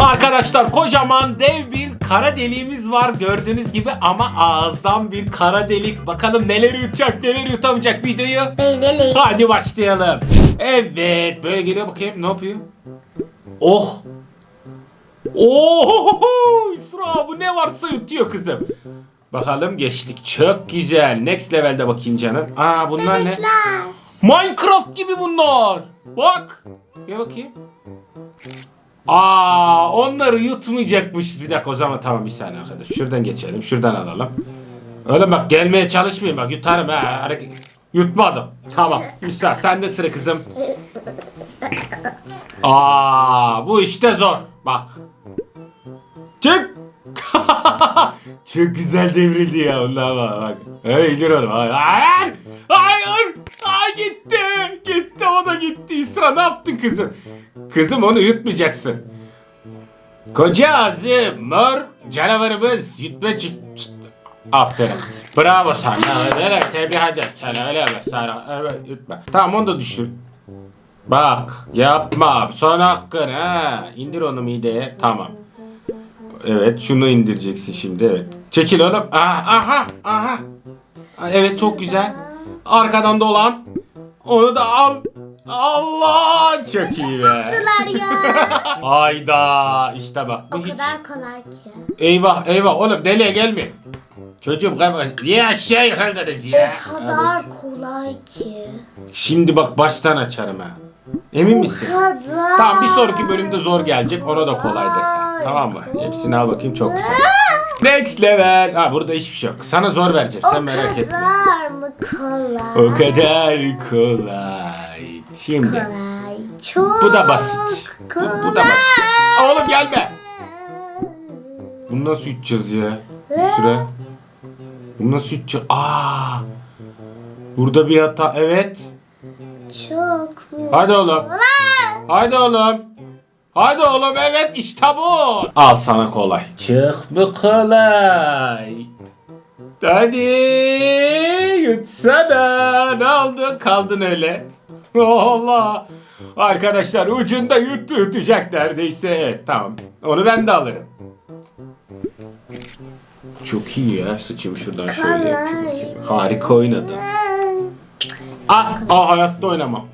Arkadaşlar kocaman dev bir kara deliğimiz var gördüğünüz gibi ama ağızdan bir kara delik. Bakalım neler yutacak neler yutamayacak videoyu. Beyneli. Hadi başlayalım. Evet böyle geliyor bakayım ne yapıyor? Oh. Oh İsra bu ne varsa yutuyor kızım. Bakalım geçtik. Çok güzel. Next level'de bakayım canım. Aa bunlar ne? Minecraft gibi bunlar. Bak. Gel bakayım. Aa, onları yutmayacakmışız. Bir dakika o zaman tamam bir saniye arkadaş. Şuradan geçelim. Şuradan alalım. Öyle bak gelmeye çalışmayın bak yutarım ha. Hareket... Yutmadım. Tamam. İsa sen de sıra kızım. Aa, bu işte zor. Bak. Çık. Çok güzel devrildi ya onlar bak. bak. İndir onu. Hayır. Hayır. Ay gitti. Gitti o da gitti. İsra ne yaptın kızım? Kızım onu yutmayacaksın. Koca ağzı mor canavarımız yutma çık. Aferin. Bravo sana. Evet, evet tebrik ederim sana. Öyle mi? Sana. Evet yutma. Tamam onu da düşür. Bak yapma. Son hakkın ha. İndir onu mideye. Tamam. Evet şunu indireceksin şimdi evet. Çekil oğlum. Aha aha aha. Ha, Evet çok güzel. Arkadan dolan. Onu da al. Allah çok iyi be. Tatlılar ya. Hayda işte bak bu o hiç. kadar kolay ki. Eyvah eyvah oğlum deliye gelme. Çocuğum kayma. Niye aşağı yıkıldınız ya? O kadar kolay ki. Şimdi bak baştan açarım ha. Emin misin? Kadar. Tamam bir sonraki bölümde zor gelecek ona da kolay desen. Tamam mı? Hepsini al bakayım çok güzel. Next level. Ha burada hiçbir şey yok. Sana zor vereceğim sen O merak etme. kadar mı kolay? O kadar kolay. Şimdi Kolay. Çok bu da basit. Bu, Kolay. bu da basit. Oğlum gelme. Bunu nasıl yutacağız ya? Bir süre. Bunu nasıl yutacağız? Aa. Burada bir hata. Evet. Çok mu? Hadi oğlum. Hadi oğlum. Hadi oğlum evet işte bu. Al sana kolay. Çık mı kolay? Hadi yutsana. Ne oldu? Kaldın öyle. Allah. Arkadaşlar ucunda yuttu yutacak neredeyse. Evet tamam. Onu ben de alırım. Çok iyi ya. Sıçayım şuradan şöyle yapayım. Harika oynadı. Ah, ah hayatta oynamam.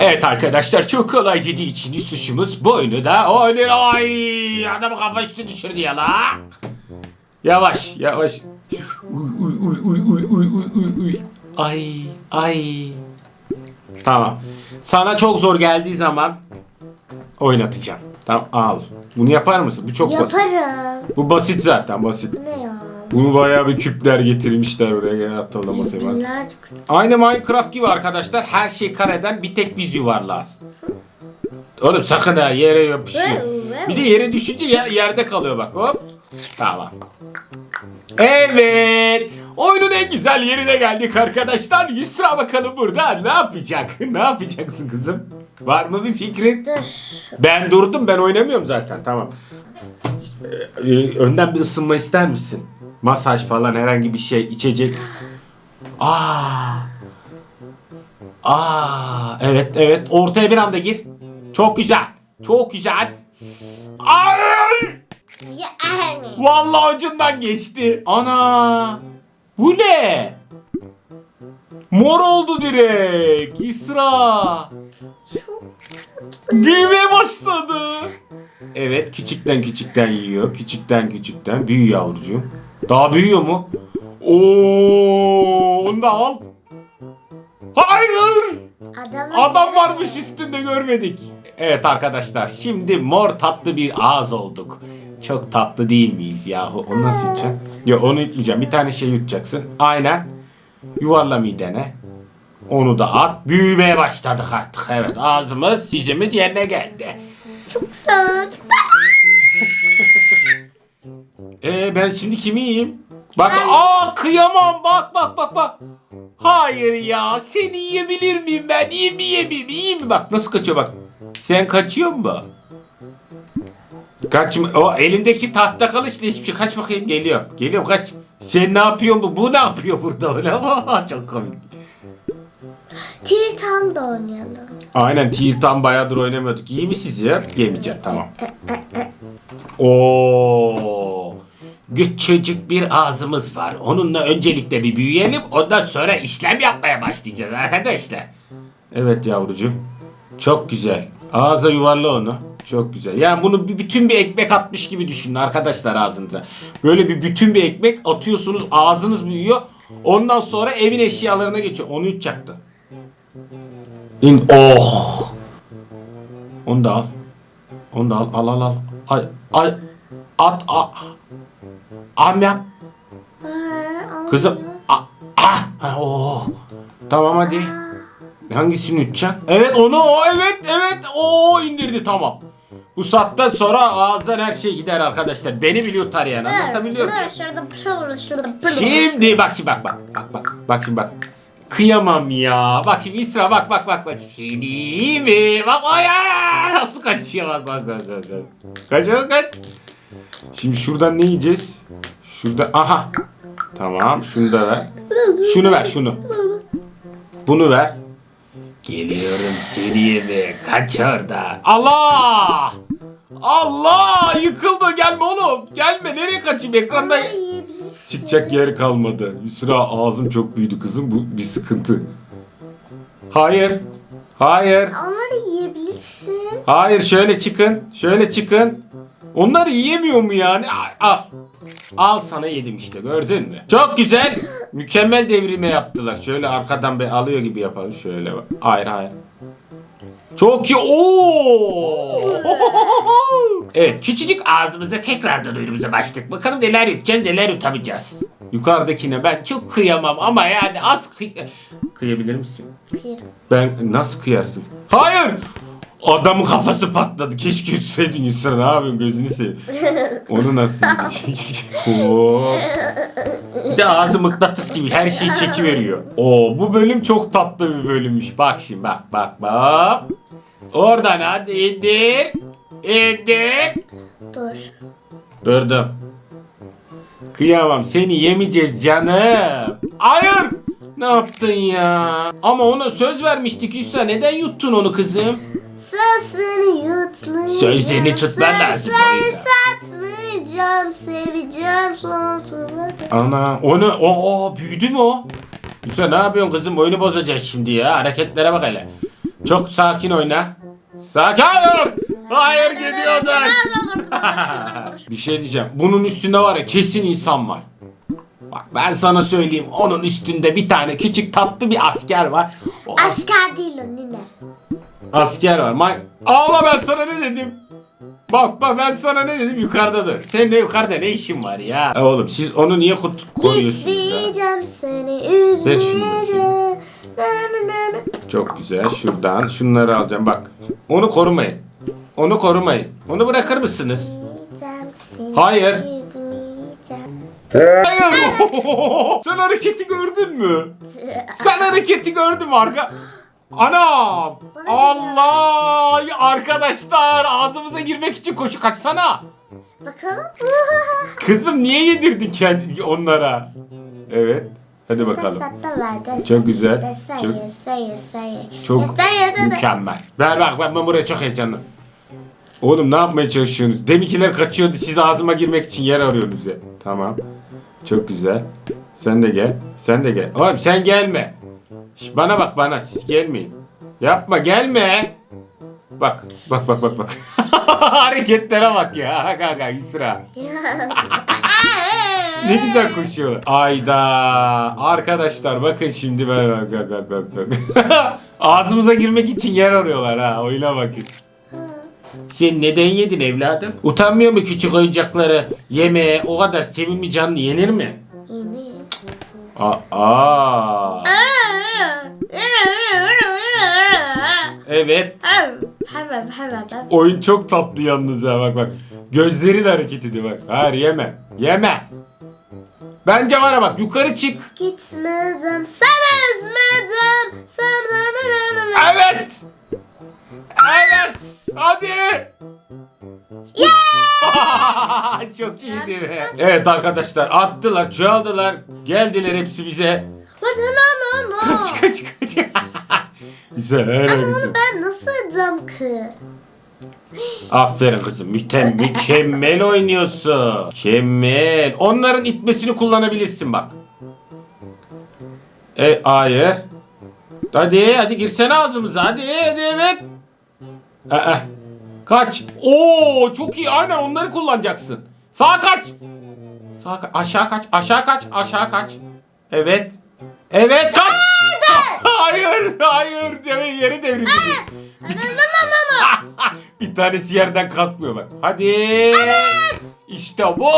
Evet arkadaşlar çok kolay dediği için suçumuz bu da oynuyor. Ay adam kafa üstü düşürdü ya la. Yavaş yavaş. Uy uy uy uy uy uy uy. Ay ay. Tamam. Sana çok zor geldiği zaman oynatacağım. Tamam al. Bunu yapar mısın? Bu çok basit. Yaparım. Bu basit zaten basit. Ne ya? Bunu bayağı bir küpler getirmişler buraya. Ona Yüz bakayım. binlerce kutu. Aynı Minecraft gibi arkadaşlar her şey kareden bir tek biz yuvarlağız. Oğlum sakın ha yere yapışıyor. Bir de yere düşünce yer- yerde kalıyor bak hop. Tamam. Evet. Oyunun en güzel yerine geldik arkadaşlar. Yusra bakalım burada ne yapacak? ne yapacaksın kızım? Var mı bir fikrin? Dur. Ben durdum ben oynamıyorum zaten tamam. Ee, e, önden bir ısınma ister misin? Masaj falan herhangi bir şey içecek. Aa. Aa evet evet ortaya bir anda gir. Çok güzel. Çok güzel. Ay! Yani. Vallahi ucundan geçti. Ana! Bu ne? Mor oldu direkt. İsra. Çok Büyümeye başladı. Evet küçükten küçükten yiyor. Küçükten küçükten. Büyüyor yavrucuğum. Daha büyüyor mu? Oo, onu da al. Hayır! adam. Adam varmış üstünde görmedik. Evet arkadaşlar şimdi mor tatlı bir ağız olduk. Çok tatlı değil miyiz yahu? Onu nasıl yutacaksın? Yok onu yutmayacağım. Bir tane şey yutacaksın. Aynen. Yuvarla midene. Onu da at. Büyümeye başladık artık. Evet ağzımız sizimiz yerine geldi. Çok sağ. Çok Ee ben şimdi kimi yiyeyim? Bak aa kıyamam bak bak bak bak. Hayır ya seni yiyebilir miyim ben? Yiyeyim mi yemeyeyim mi? Bak nasıl kaçıyor bak. Sen kaçıyor mu? Kaçma. O elindeki tahta kılıçla hiçbir şey. Kaç bakayım geliyor. Geliyor kaç. Sen ne yapıyorsun bu? Bu ne yapıyor burada öyle? Çok komik. Tir tam da oynayalım. Aynen Tiir'tan bayağıdır oynamıyorduk. İyi mi siz ya? Yemeyeceğim tamam. Oo. Küçücük bir ağzımız var. Onunla öncelikle bir büyüyelim. Ondan sonra işlem yapmaya başlayacağız arkadaşlar. Evet yavrucuğum. Çok güzel. Ağza yuvarla onu. Çok güzel. Yani bunu bir bütün bir ekmek atmış gibi düşünün arkadaşlar ağzınıza. Böyle bir bütün bir ekmek atıyorsunuz ağzınız büyüyor. Ondan sonra evin eşyalarına geçiyor. Onu üç çaktı. İn oh. Onu da al. Onu da al. Al al al. Al. al. At. A. Am yap. Kızım. A. Ah, Oh. Tamam hadi. Hangisini üteceksin? Evet onu o evet evet o indirdi tamam. Bu saatten sonra ağızdan her şey gider arkadaşlar. Beni biliyor tarayan anlatabiliyor muyum? Şurada şurada şurada. Şimdi bak şimdi bak bak bak bak bak şimdi bak. Kıyamam ya. Bak şimdi İsra bak bak bak bak. Seni mi? Bak ay ay, nasıl kaçıyor bak bak bak bak. bak. Kaç bak kaç. Şimdi şuradan ne yiyeceğiz? Şurada aha. Tamam şunu da ver. Şunu ver şunu. Bunu ver. Geliyorum seni yeme. Kaç orada. Allah! Allah! Yıkıldı gelme oğlum. Gelme nereye kaçayım ekranda. Çıkacak yer kalmadı. Yusra ağzım çok büyüdü kızım. Bu bir sıkıntı. Hayır. Hayır. Onları yiyebilirsin. Hayır şöyle çıkın. Şöyle çıkın. Onları yiyemiyor mu yani? Al. Al, sana yedim işte gördün mü? Çok güzel. Mükemmel devrime yaptılar. Şöyle arkadan bir alıyor gibi yapalım. Şöyle bak. Hayır hayır. Çok iyi. Oo! evet küçücük ağzımızda tekrardan oyunumuza başladık. Bakalım neler yutacağız neler yutamayacağız. Yukarıdakine ben çok kıyamam ama yani az kıy... Kıyabilir misin? Kıyırım. Ben nasıl kıyarsın? Hayır! Adamın kafası patladı. Keşke yutsaydın Yusra. Ne yapıyorsun gözünü seveyim. Onu nasıl? Oo. Bir de ağzı mıknatıs gibi her şeyi çekiveriyor. Oo bu bölüm çok tatlı bir bölümmüş. Bak şimdi bak bak bak. Oradan hadi indir. İndir. Dur. Durdum. Kıyamam seni yemeyeceğiz canım. Hayır. Ne yaptın ya? Ama ona söz vermiştik Yusra. Neden yuttun onu kızım? Sözünü yutmayacağım. Sözlerini tutman lazım Sözleri oyunda. satmayacağım. Seveceğim sonsuza dek. Ana onu o, o büyüdü mü o? Yusra ne yapıyorsun kızım? Oyunu bozacağız şimdi ya. Hareketlere bak hele. Çok sakin oyna. Sakin. Hayır. Hayır gidiyordun. Bir şey diyeceğim. Bunun üstünde var ya kesin insan var. Bak ben sana söyleyeyim. Onun üstünde bir tane küçük tatlı bir asker var. O as- Asker değil o nine. Asker var. May Ağla ben sana ne dedim? Bak bak ben sana ne dedim yukarıdadır. Senin de yukarıda ne işin var ya? E oğlum siz onu niye kut- koruyorsunuz ya? Gitmeyeceğim seni şunu üzmeyeceğim. Na. Çok güzel. Şuradan şunları alacağım. Bak. Onu korumayın. Onu korumayın. Onu bırakır mısınız? Üzmeyeceğim seni Hayır. üzmeyeceğim. Hayır. Sen hareketi gördün mü? Sen hareketi gördün mü arka? Anam! Allah! Arkadaşlar ağzımıza girmek için koşu kaçsana. Bakalım. Kızım niye yedirdin kendi onlara? Evet. Hadi bakalım. Çok güzel. Çok-. Çok mükemmel. Ver bak ben, ben buraya çok heyecanlı. Oğlum ne yapmaya çalışıyorsunuz? Deminkiler kaçıyordu siz ağzıma girmek için yer arıyorsunuz ya. Tamam. Çok güzel. Sen de gel. Sen de gel. Oğlum sen gelme. Şş, bana bak bana siz gelmeyin. Yapma gelme. Bak bak bak bak bak. Hareketlere bak ya. Kanka Yusra. Ne güzel koşuyorlar. Ayda. Arkadaşlar bakın şimdi ben bak bak bak bak. Ağzımıza girmek için yer arıyorlar ha. Oyuna bakın. Sen neden yedin evladım? Utanmıyor mu küçük oyuncakları yemeye? O kadar sevimli canlı yenir mi? Yine. Aa. Evet. Oyun çok tatlı yalnız ya bak bak. Gözleri de hareket ediyor bak. Hayır yeme. Yeme. Bence var bak yukarı çık. Gitmedim, sana üzmedim. Sana Evet. Evet. Hadi. Çok iyiydi be. Evet arkadaşlar arttılar, çoğaldılar. Geldiler hepsi bize. No, no, no, no. Kaç kaç kaç. Güzel Bunu kızım. ben nasıl edeceğim ki? Aferin kızım. Mütem mükemmel oynuyorsun. Mükemmel. Onların itmesini kullanabilirsin bak. E hayır. Hadi hadi girsene ağzımıza. Hadi hadi evet. Ee, kaç. Oo çok iyi. Aynen onları kullanacaksın. Sağa kaç. Sağa kaç. Aşağı kaç. Aşağı kaç. Aşağı kaç. Evet. Evet kaç. hayır hayır. Deme yeri devrildi. Bir tanesi yerden kalkmıyor bak. Hadi. İşte bu.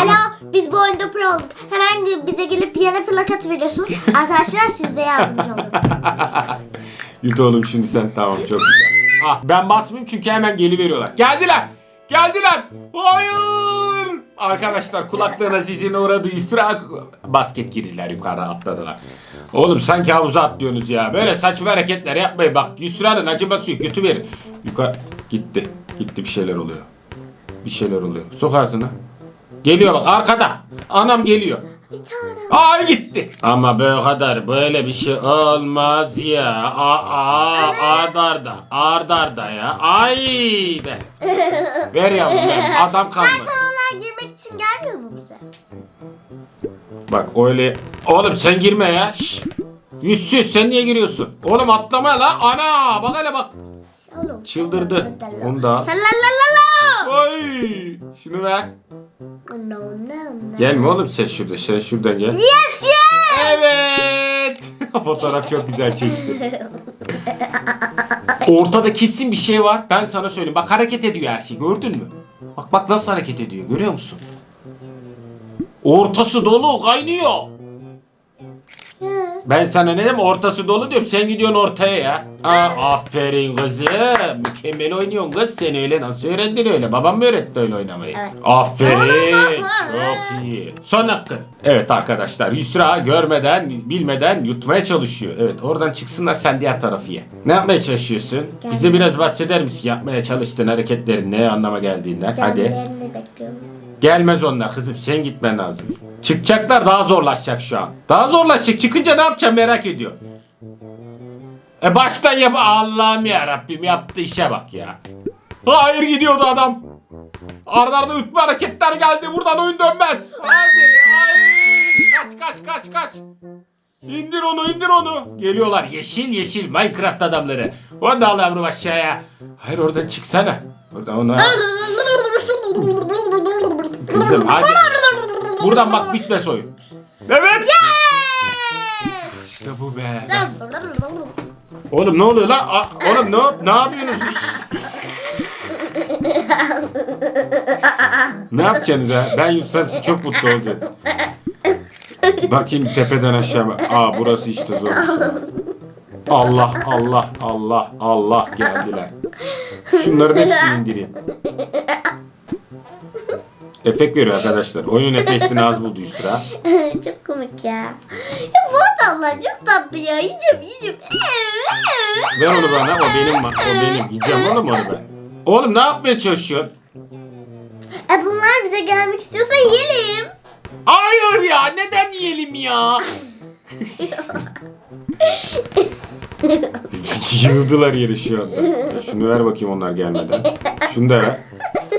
Alo biz bu oyunda pro olduk. Hemen bize gelip yeni plakat veriyorsunuz. Arkadaşlar siz de yardımcı olun. Yut oğlum şimdi sen tamam çok güzel. Ah ben basmayayım çünkü hemen geliveriyorlar. Geldiler. Geldiler. Hayır. Arkadaşlar kulaklarına sizin uğradığı istra basket girdiler yukarıdan atladılar. Oğlum sanki havuza atlıyorsunuz ya. Böyle saçma hareketler yapmayın. Bak Yusra'nın acıması yok. Kötü verin. Yukarı gitti. Gitti bir şeyler oluyor. Bir şeyler oluyor. Sok ağzına. Geliyor bak arkada. Anam geliyor. Bir tane. Ay gitti. Ama böyle kadar böyle bir şey olmaz ya. Aa, ardarda. Ardarda ya. Ay be. Ver yavrum. Adam Ben kalmadı. sana onlar girmek için gelmiyor mu bize? Bak öyle. Oğlum sen girme ya. Şş. Yüzsüz sen niye giriyorsun? Oğlum atlama la. Ana bak hele bak. Oğlum. Çıldırdı. Onu da al. Talalala. Ay. Şunu ver. No no no. Gelme oğlum sen şurada. Sen şuradan gel. Yes yes. Evet. Fotoğraf çok güzel çekti. Ortada kesin bir şey var. Ben sana söyleyeyim. Bak hareket ediyor her şey. Gördün mü? Bak bak nasıl hareket ediyor. Görüyor musun? Ortası dolu kaynıyor. Ben sana ne dedim ortası dolu diyorum sen gidiyorsun ortaya ya. Aa, aferin kızım. Mükemmel oynuyorsun kız. Sen öyle nasıl öğrendin öyle? Babam mı öğretti öyle oynamayı? Evet. Aferin. Çok iyi. Son hakkın. Evet arkadaşlar Yusra görmeden bilmeden yutmaya çalışıyor. Evet oradan çıksınlar sen diğer tarafı ye. Ne yapmaya çalışıyorsun? Bize biraz bahseder misin yapmaya çalıştığın hareketlerin ne anlama geldiğinden? Hadi. Gelmelerini bekliyorum. Gelmez onlar kızım sen gitmen lazım. Çıkacaklar daha zorlaşacak şu an. Daha zorlaşacak. Çıkınca ne yapacağım merak ediyor. E baştan yap Allah'ım ya Rabbim yaptı işe bak ya. Hayır gidiyordu adam. Arda arda ütme hareketler geldi. Buradan oyun dönmez. Hadi. Kaç kaç kaç kaç. İndir onu indir onu. Geliyorlar yeşil yeşil Minecraft adamları. O da al yavrum aşağıya. Hayır oradan çıksana. Oradan onu. Kızım hadi. Buradan bak bitmez oyun. Evet. İşte bu be. Oğlum ne oluyor lan? Oğlum ne, ne yapıyorsunuz? ne yapacaksınız ha? Ben yutsam siz çok mutlu olacaksınız. Bakayım tepeden aşağı. bak. Aa burası işte zor. Allah Allah Allah Allah geldiler. Şunların hepsini indireyim. Efekt veriyor arkadaşlar. Oyunun efektini az buldu Yusra. çok komik ya. ya. Bu adamlar çok tatlı ya. Yiyeceğim yiyeceğim. Ver onu bana. O benim. O benim. Yiyeceğim oğlum onu ben. Oğlum ne yapmaya çalışıyorsun? E bunlar bize gelmek istiyorsa yiyelim. Hayır ya. Neden yiyelim ya? Yıldılar yeri şu anda. Şunu ver bakayım onlar gelmeden. Şunu da ver.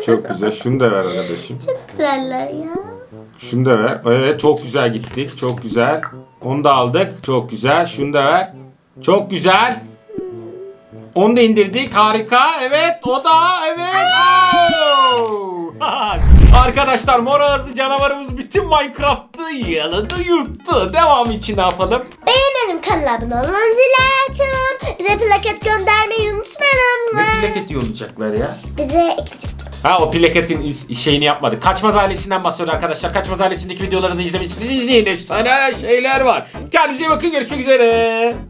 Çok güzel. Şunu da ver arkadaşım. Güzeller ya. Şunu da ver. Evet çok güzel gittik. Çok güzel. Onu da aldık. Çok güzel. Şunu da ver. Çok güzel. Onu da indirdik. Harika. Evet o da. Evet. Arkadaşlar mor ağızlı canavarımız bütün Minecraft'ı yaladı yuttu. Devam için ne yapalım? Beğenelim kanala abone olun. Zili açın. Bize plaket göndermeyi unutmayalım. Ne plaketi yollayacaklar ya? Bize ikinci Ha o plaketin is- şeyini yapmadı. Kaçmaz ailesinden bahsediyor arkadaşlar. Kaçmaz ailesindeki videoları da izlemişsiniz. İzleyin efsane şeyler var. Kendinize iyi bakın. Görüşmek üzere.